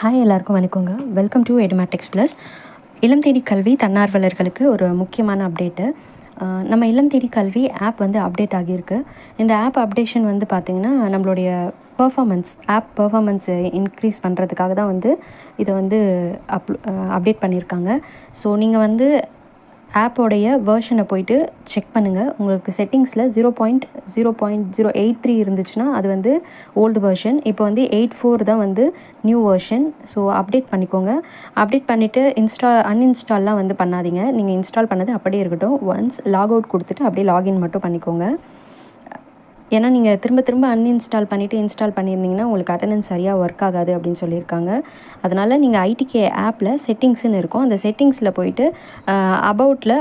Hi எல்லாருக்கும் வணக்கங்க. Welcome to Edumatics plus இளம் தேடி கல்வி தன்னார்வலர்களுக்கு ஒரு முக்கியமான அப்டேட்டு நம்ம இளம் தேடி கல்வி ஆப் வந்து அப்டேட் ஆகியிருக்கு. இந்த ஆப் அப்டேஷன் வந்து பார்த்திங்கன்னா நம்மளுடைய பர்ஃபாமன்ஸ் ஆப் பர்ஃபாமன்ஸ் இன்க்ரீஸ் பண்ணுறதுக்காக தான் வந்து இதை வந்து அப் அப்டேட் பண்ணியிருக்காங்க. ஸோ நீங்கள் வந்து ஆப்போடைய வேர்ஷனை போயிட்டு செக் பண்ணுங்கள் உங்களுக்கு செட்டிங்ஸில் zero point zero point zero eight three இருந்துச்சுன்னா அது வந்து ஓல்டு வெர்ஷன் இப்போ வந்து எயிட் ஃபோர் தான் வந்து நியூ வெர்ஷன் ஸோ அப்டேட் பண்ணிக்கோங்க. அப்டேட் பண்ணிவிட்டு இன்ஸ்டால் அன்இன்ஸ்டால்லாம் வந்து பண்ணாதீங்க. நீங்கள் இன்ஸ்டால் பண்ணது அப்படியே இருக்கட்டும். ஒன்ஸ் லாக் அவுட் கொடுத்துட்டு அப்படியே லாகின் மட்டும் பண்ணிக்கோங்க. ஏன்னா நீங்கள் திரும்ப திரும்ப அன்இன்ஸ்டால் பண்ணிவிட்டு இன்ஸ்டால் பண்ணியிருந்தீங்கன்னா உங்களுக்கு அட்டண்டன்ஸ் சரியாக ஒர்க் ஆகாது அப்படின்னு சொல்லியிருக்காங்க. அதனால் நீங்கள் ஐடிகே ஆப்பில் செட்டிங்ஸ்னு இருக்கும். அந்த செட்டிங்ஸில் போயிட்டு அபவுட்டில்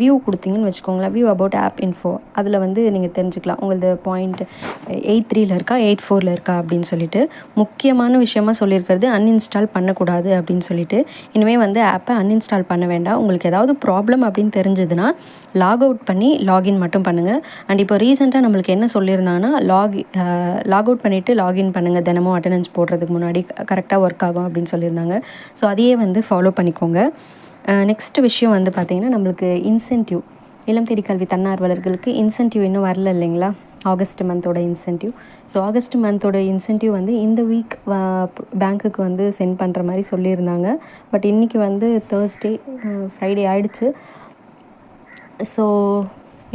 வியூ கொடுத்தீங்கன்னு வச்சுக்கோங்களேன். வியூ அபவுட் ஆப் இன்ஃபோ அதில் வந்து நீங்கள் தெரிஞ்சுக்கலாம். உங்களது பாயிண்ட் எயிட் த்ரீல இருக்கா எயிட் ஃபோரில் இருக்கா அப்படின்னு சொல்லிட்டு. முக்கியமான விஷயமா சொல்லியிருக்கிறது அன்இன்ஸ்டால் பண்ணக்கூடாது அப்படின்னு சொல்லிட்டு. இனிமேல் வந்து ஆப்பை அன்இன்ஸ்டால் பண்ண வேண்டாம். உங்களுக்கு ஏதாவது ப்ராப்ளம் அப்படின்னு தெரிஞ்சதுன்னா லாக் அவுட் பண்ணி லாகின் மட்டும் பண்ணுங்கள் அண்ட் இப்போ ரீசெண்டாக நம்மளுக்கு என்ன சொல்லியிருந்தாங்கன்னா லாக் லாக் அவுட் பண்ணிவிட்டு லாகின் பண்ணுங்கள் தினமும் அட்டண்டன்ஸ் போடுறதுக்கு முன்னாடி கரெக்டாக ஒர்க் ஆகும் அப்படின்னு சொல்லியிருந்தாங்க. ஸோ அதையே வந்து ஃபாலோ பண்ணிக்கோங்க. நெக்ஸ்ட் விஷயம் வந்து பார்த்திங்கன்னா நம்மளுக்கு இன்சென்டிவ் இளம் தேடி கல்வி தன்னார்வலர்களுக்கு இன்சென்டிவ் இன்னும் வரல இல்லைங்களா? ஆகஸ்ட் மந்தோட இன்சென்டிவ் ஸோ ஆகஸ்ட் மந்தோட இன்சென்டிவ் வந்து இந்த வீக் பேங்க்குக்கு வந்து சென்ட் பண்ணுற மாதிரி சொல்லியிருந்தாங்க. பட் இன்றைக்கி வந்து தேர்ஸ்டே ஃப்ரைடே ஆகிடுச்சு ஸோ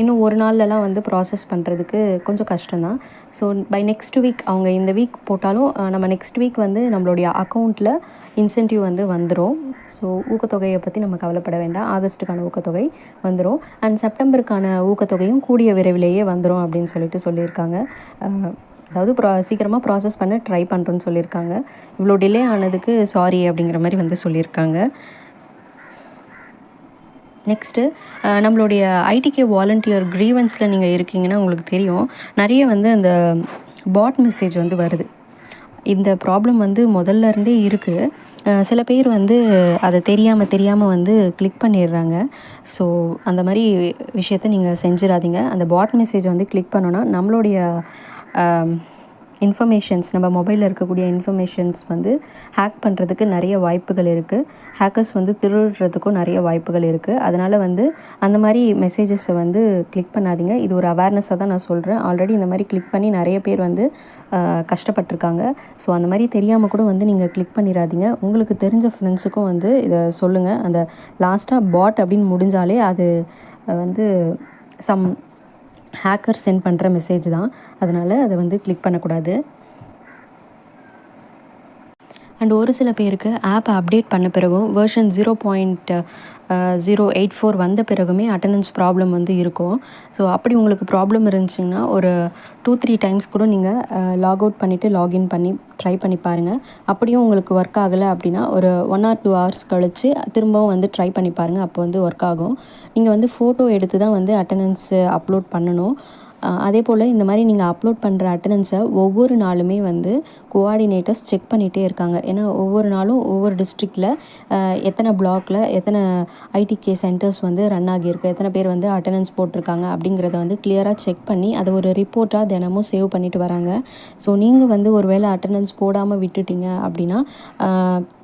இன்னும் ஒரு நாள்லலாம் வந்து ப்ராசஸ் பண்ணுறதுக்கு கொஞ்சம் கஷ்டம்தான். ஸோ பை நெக்ஸ்ட் வீக் அவங்க இந்த வீக் போட்டாலும் நம்ம நெக்ஸ்ட் வீக் வந்து நம்மளுடைய அக்கௌண்ட்டில் இன்சென்டிவ் வந்து வந்துடும் ஸோ ஊக்கத்தொகையை பற்றி நம்ம கவலைப்பட வேண்டாம். ஆகஸ்ட்டுக்கான ஊக்கத்தொகை வந்துடும் அண்ட் செப்டம்பருக்கான ஊக்கத்தொகையும் கூடிய விரைவிலேயே வந்துடும் அப்படின்னு சொல்லிட்டு சொல்லியிருக்காங்க. அதாவது ப்ரா சீக்கிரமாக ப்ராசஸ் பண்ண ட்ரை பண்ணுறோன்னு சொல்லியிருக்காங்க. இவ்வளோ டிலே ஆனதுக்கு சாரி அப்படிங்கிற மாதிரி வந்து சொல்லியிருக்காங்க. நெக்ஸ்ட்டு நம்மளுடைய ஐடிகே வாலண்டியர் க்ரீவன்ஸில் நீங்கள் இருக்கீங்கன்னா உங்களுக்கு தெரியும். நிறைய வந்து அந்த பாட் மெசேஜ் வந்து வருது. இந்த ப்ராப்ளம் வந்து முதல்ல இருந்தே இருக்குது சில பேர் வந்து அதை தெரியாமல் தெரியாமல் வந்து கிளிக் பண்ணிடுறாங்க. ஸோ அந்த மாதிரி விஷயத்த நீங்கள் செஞ்சிடாதீங்க. அந்த பாட் மெசேஜ் வந்து கிளிக் பண்ணோன்னா நம்மளுடைய இன்ஃபர்மேஷன்ஸ் நம்ம மொபைலில் இருக்கக்கூடிய இன்ஃபர்மேஷன்ஸ் வந்து ஹேக் பண்ணுறதுக்கு நிறைய வாய்ப்புகள் இருக்குது ஹேக்கர்ஸ் வந்து திருடுறதுக்கும் நிறைய வாய்ப்புகள் இருக்குது அதனால் வந்து அந்த மாதிரி மெசேஜஸை வந்து கிளிக் பண்ணாதீங்க. இது ஒரு அவேர்னஸாக தான் நான் சொல்கிறேன் ஆல்ரெடி இந்த மாதிரி கிளிக் பண்ணி நிறைய பேர் வந்து கஷ்டப்பட்டிருக்காங்க. ஸோ அந்த மாதிரி தெரியாமல் கூட வந்து நீங்கள் கிளிக் பண்ணிடாதீங்க உங்களுக்கு தெரிஞ்ச ஃப்ரெண்ட்ஸுக்கும் வந்து இதை சொல்லுங்கள் அந்த லாஸ்ட்டாக பாட் அப்படின்னு முடிஞ்சாலே அது வந்து சம் ஹேக்கர் சென்ட் பண்ணுற மெசேஜ் தான். அதனால் அதை வந்து கிளிக் பண்ணக்கூடாது. அண்ட் ஒரு சில பேருக்கு ஆப்பை அப்டேட் பண்ண பிறகும் version zero point zero eight four வந்த பிறகுமே அட்டண்டன்ஸ் ப்ராப்ளம் வந்து இருக்கும். ஸோ அப்படி உங்களுக்கு ப்ராப்ளம் இருந்துச்சிங்கன்னா ஒரு டூ த்ரீ டைம்ஸ் கூட நீங்கள் லாக் அவுட் பண்ணிவிட்டு லாகின் பண்ணி ட்ரை பண்ணி பாருங்கள் அப்படியும் உங்களுக்கு ஒர்க் ஆகலை அப்படின்னா ஒரு ஒன் ஆர் டூ ஹவர்ஸ் கழித்து திரும்பவும் வந்து ட்ரை பண்ணி பாருங்கள் அப்போ வந்து ஒர்க் ஆகும். நீங்கள் வந்து ஃபோட்டோ எடுத்து தான் வந்து அட்டண்டன்ஸ் அப்லோட் பண்ணணும். அதே போல் இந்த மாதிரி நீங்கள் அப்லோட் பண்ணுற அட்டண்டன்ஸை ஒவ்வொரு நாளுமே வந்து கோஆர்டினேட்டர்ஸ் செக் பண்ணிகிட்டே இருக்காங்க. ஏன்னா ஒவ்வொரு நாளும் ஒவ்வொரு டிஸ்ட்ரிக்டில் எத்தனை பிளாக்கில் எத்தனை ஐடிகே சென்டர்ஸ் வந்து ரன் ஆகியிருக்கு எத்தனை பேர் வந்து அட்டண்டன்ஸ் போட்டிருக்காங்க அப்படிங்கிறத வந்து கிளியராக செக் பண்ணி அதை ஒரு ரிப்போர்ட்டாக தினமும் சேவ் பண்ணிட்டு வராங்க. ஸோ நீங்கள் வந்து ஒரு வேளை அட்டண்டன்ஸ் போடாமல் விட்டுட்டீங்க அப்படின்னா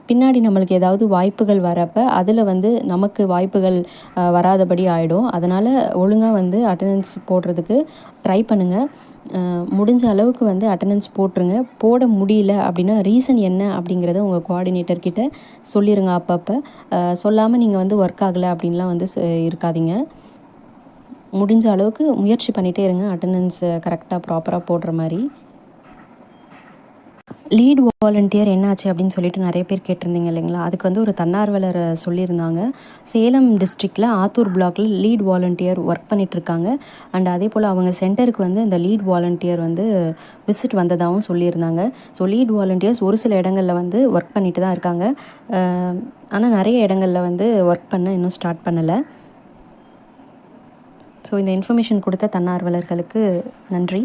பின்னாடி நம்மளுக்கு ஏதாவது வாய்ப்புகள் வரப்போ அதில் வந்து நமக்கு வாய்ப்புகள் வராதபடி ஆகிடும் அதனால் ஒழுங்காக வந்து அட்டண்டன்ஸ் போடுறதுக்கு ட்ரை பண்ணுங்கள் முடிஞ்ச அளவுக்கு வந்து அட்டண்டன்ஸ் போட்டுருங்க. போட முடியல அப்படின்னா ரீசன் என்ன அப்படிங்கிறத உங்கள் கோஆர்டினேட்டர்கிட்ட சொல்லிடுங்க அப்பப்போ. சொல்லாமல் நீங்கள் வந்து ஒர்க் ஆகலை அப்படின்லாம் வந்து இருக்காதீங்க. முடிஞ்ச அளவுக்கு முயற்சி பண்ணிகிட்டே இருங்க. அட்டண்டன்ஸ் கரெக்டாக ப்ராப்பராக போடுற மாதிரி. லீட் வாலண்டியர் என்னாச்சு அப்படின்னு சொல்லிட்டு நிறைய பேர் கேட்டிருந்தீங்க இல்லைங்களா? அதுக்கு வந்து ஒரு தன்னார்வலர் சொல்லியிருந்தாங்க. சேலம் டிஸ்ட்ரிக்டில் ஆத்தூர் பிளாக்ல லீட் வாலண்டியர் ஒர்க் பண்ணிகிட்ருக்காங்க அண்ட் அதே போல் அவங்க சென்டருக்கு வந்து இந்த லீட் வாலண்டியர் வந்து விசிட் வந்ததாகவும் சொல்லியிருந்தாங்க. ஸோ லீட் வாலண்டியர்ஸ் ஒரு சில இடங்களில் வந்து ஒர்க் பண்ணிட்டு தான் இருக்காங்க. ஆனால் நிறைய இடங்களில் வந்து ஒர்க் பண்ண இன்னும் ஸ்டார்ட் பண்ணலை. ஸோ இந்த இன்ஃபர்மேஷன் கொடுத்த தன்னார்வலர்களுக்கு நன்றி.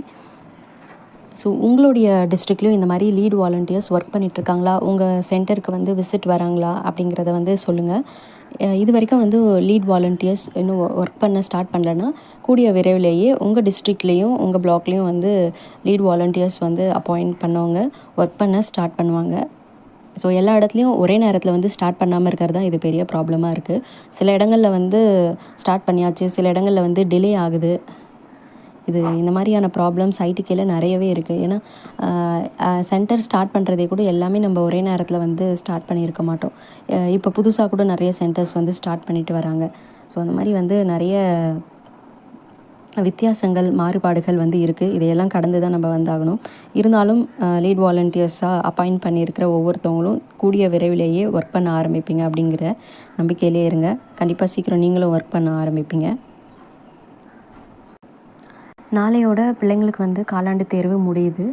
ஸோ உங்களுடைய டிஸ்ட்ரிக்ட்லேயும் இந்த மாதிரி லீட் வாலண்டியர்ஸ் ஒர்க் பண்ணிகிட்ருக்காங்களா உங்கள் சென்டருக்கு வந்து விசிட் வராங்களா? அப்படிங்கிறத வந்து சொல்லுங்கள் இது வரைக்கும் வந்து லீட் வாலண்டியர்ஸ் இன்னும் ஒர்க் பண்ண ஸ்டார்ட் பண்ணலன்னா கூடிய விரைவிலேயே உங்கள் டிஸ்ட்ரிக்ட்லேயும் உங்கள் பிளாக்லேயும் வந்து லீட் வாலண்டியர்ஸ் வந்து அப்பாயிண்ட் பண்ணவங்க ஒர்க் பண்ண ஸ்டார்ட் பண்ணுவாங்க. ஸோ எல்லா இடத்துலையும் ஒரே நேரத்தில் வந்து ஸ்டார்ட் பண்ணாமல் இருக்கிறது தான் இது பெரிய ப்ராப்ளமாக இருக்குது சில இடங்களில் வந்து ஸ்டார்ட் பண்ணியாச்சு சில இடங்களில் வந்து டிலே ஆகுது. இது இந்த மாதிரியான ப்ராப்ளம்ஸ் ஐடிகேல நிறையவே இருக்குது ஏன்னா சென்டர் ஸ்டார்ட் பண்ணுறதே கூட எல்லாமே நம்ம ஒரே நேரத்தில் வந்து ஸ்டார்ட் பண்ணியிருக்க மாட்டோம். இப்போ புதுசாக கூட நிறைய சென்டர்ஸ் வந்து ஸ்டார்ட் பண்ணிட்டு வராங்க. ஸோ அந்த மாதிரி வந்து நிறைய வித்தியாசங்கள் மாறுபாடுகள் வந்து இருக்குது இதையெல்லாம் கடந்து தான் நம்ம வந்தாகணும். இருந்தாலும் லீட் வாலண்டியர்ஸாக அப்பாயிண்ட் பண்ணியிருக்கிற ஒவ்வொருத்தவங்களும் கூடிய விரைவிலேயே ஒர்க் பண்ண ஆரம்பிப்பீங்க அப்படிங்கிற நம்பிக்கையிலே இருங்க. கண்டிப்பாக சீக்கிரம் நீங்களும் ஒர்க் பண்ண ஆரம்பிப்பீங்க. நாளையோட பிள்ளைங்களுக்கு வந்து காலாண்டு தேர்வு முடியுது.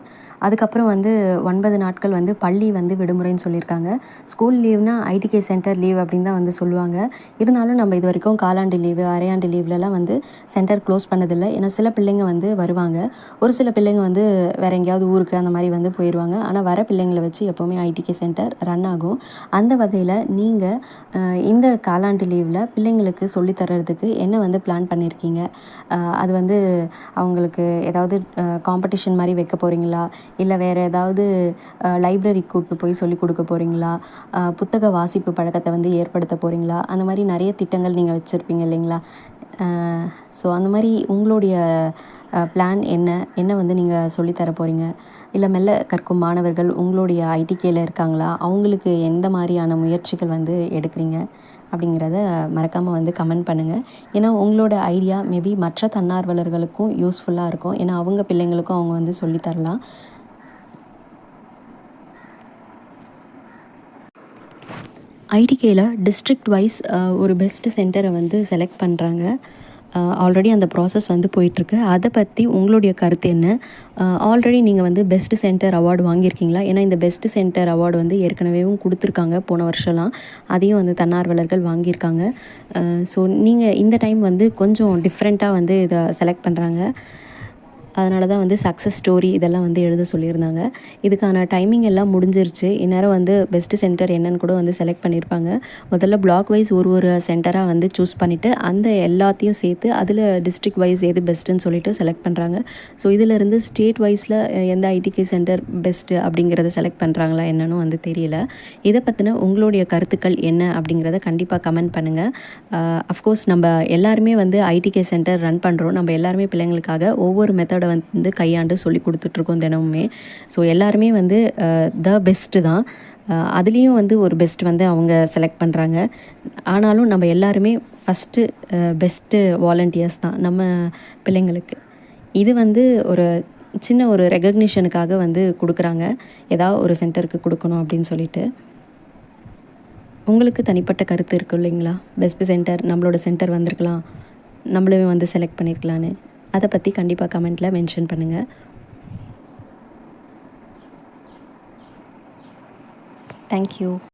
அதுக்கப்புறம் வந்து ஒன்பது நாட்கள் வந்து பள்ளி வந்து விடுமுறைன்னு சொல்லியிருக்காங்க. ஸ்கூல் லீவ்னால் ஐடிகே சென்டர் லீவ் அப்படின்னு தான் வந்து சொல்லுவாங்க. இருந்தாலும் நம்ம இது வரைக்கும் காலாண்டு லீவு அரையாண்டு லீவ்லலாம் வந்து சென்டர் க்ளோஸ் பண்ணதில்லை. ஏன்னா சில பிள்ளைங்க வந்து வருவாங்க. ஒரு சில பிள்ளைங்க வந்து வேற எங்கேயாவது ஊருக்கு அந்த மாதிரி வந்து போயிடுவாங்க ஆனால் வர பிள்ளைங்களை வச்சு எப்போவுமே ஐடிகே சென்டர் ரன் ஆகும். அந்த வகையில் நீங்கள் இந்த காலாண்டு லீவில் பிள்ளைங்களுக்கு சொல்லித்தரதுக்கு என்ன வந்து பிளான் பண்ணியிருக்கீங்க அது வந்து அவங்களுக்கு ஏதாவது காம்படிஷன் மாதிரி வைக்க போகிறீங்களா இல்லை வேறு ஏதாவது லைப்ரரி கூப்பிட்டு போய் சொல்லி கொடுக்க போகிறீங்களா புத்தக வாசிப்பு பழக்கத்தை வந்து ஏற்படுத்த போகிறீங்களா அந்த மாதிரி நிறைய திட்டங்கள் நீங்கள் வச்சுருப்பீங்க இல்லைங்களா? ஸோ அந்த மாதிரி உங்களுடைய பிளான் என்ன? என்ன வந்து நீங்கள் சொல்லித்தர போகிறீங்க இல்லை மெல்ல கற்கும் மாணவர்கள் உங்களுடைய ஐடிகேல இருக்காங்களா? அவங்களுக்கு எந்த மாதிரியான முயற்சிகள் வந்து எடுக்கிறீங்க? அப்படிங்கிறத மறக்காமல் வந்து கமெண்ட் பண்ணுங்கள் ஏன்னா உங்களோட ஐடியா மேபி மற்ற தன்னார்வலர்களுக்கும் யூஸ்ஃபுல்லாக இருக்கும். ஏன்னா அவங்க பிள்ளைங்களுக்கும் அவங்க வந்து சொல்லித் தரலாம். டிஸ்ட்ரிக்ட் வைஸ் ஒரு பெஸ்ட்டு சென்டரை வந்து செலக்ட் பண்ணுறாங்க ஆல்ரெடி அந்த ப்ராசஸ் வந்து போயிட்டுருக்கு. அதை பற்றி உங்களுடைய கருத்து என்ன? ஆல்ரெடி நீங்கள் வந்து பெஸ்ட் சென்டர் அவார்டு வாங்கியிருக்கீங்களா? ஏன்னா இந்த பெஸ்ட் சென்டர் அவார்டு வந்து ஏற்கனவேவும் கொடுத்துருக்காங்க போன வருஷம்லாம். அதையும் வந்து தன்னார்வலர்கள் வாங்கியிருக்காங்க. ஸோ நீங்கள் இந்த டைம் வந்து கொஞ்சம் டிஃப்ரெண்ட்டாக வந்து இதை செலக்ட் பண்ணுறாங்க அதனால தான் வந்து சக்ஸஸ் ஸ்டோரி இதெல்லாம் வந்து எழுத சொல்லியிருந்தாங்க. இதுக்கான டைமிங் எல்லாம் முடிஞ்சிருச்சு. இந்நேரம் வந்து பெஸ்ட்டு சென்டர் என்னன்னு கூட வந்து செலக்ட் பண்ணியிருப்பாங்க. முதல்ல பிளாக் வைஸ் ஒரு ஒரு சென்டராக வந்து சூஸ் பண்ணிவிட்டு அந்த எல்லாத்தையும் சேர்த்து அதில் டிஸ்ட்ரிக்ட் வைஸ் எது பெஸ்ட்டுன்னு சொல்லிட்டு செலக்ட் பண்ணுறாங்க ஸோ இதிலிருந்து ஸ்டேட் வைஸில் எந்த I T K center best அப்படிங்கிறத செலக்ட் பண்ணுறாங்களா என்னன்னு வந்து தெரியல. இதை பற்றின உங்களுடைய கருத்துக்கள் என்ன அப்படிங்கிறத கண்டிப்பாக கமெண்ட் பண்ணுங்கள் அஃப்கோர்ஸ் நம்ம எல்லாருமே வந்து ஐடிகே சென்டர் ரன் பண்ணுறோம் நம்ம எல்லாருமே பிள்ளைங்களுக்காக ஒவ்வொரு மெத்தடை வந்து கையாண்டு சொல்லி கொடுத்துட்ருக்கோம் தினமுமே. ஸோ எல்லாருமே வந்து த பெஸ்ட்டு தான். அதுலேயும் வந்து ஒரு பெஸ்ட் வந்து அவங்க செலக்ட் பண்ணுறாங்க ஆனாலும் நம்ம எல்லாருமே ஃபஸ்ட்டு பெஸ்ட்டு வாலண்டியர்ஸ் தான் நம்ம பிள்ளைங்களுக்கு. இது வந்து ஒரு சின்ன ஒரு ரெகக்னிஷனுக்காக வந்து கொடுக்குறாங்க. ஏதாவது ஒரு சென்டருக்கு கொடுக்கணும் அப்படின்னு சொல்லிட்டு. உங்களுக்கு தனிப்பட்ட கருத்து இருக்கு இல்லைங்களா? பெஸ்ட்டு சென்டர் நம்மளோட சென்டர் வந்திருக்கலாம். நம்மளுமே வந்து செலக்ட் பண்ணியிருக்கலான்னு அதை பற்றி கண்டிப்பாக கமெண்ட்டில் மென்ஷன் பண்ணுங்கள் தேங்க்யூ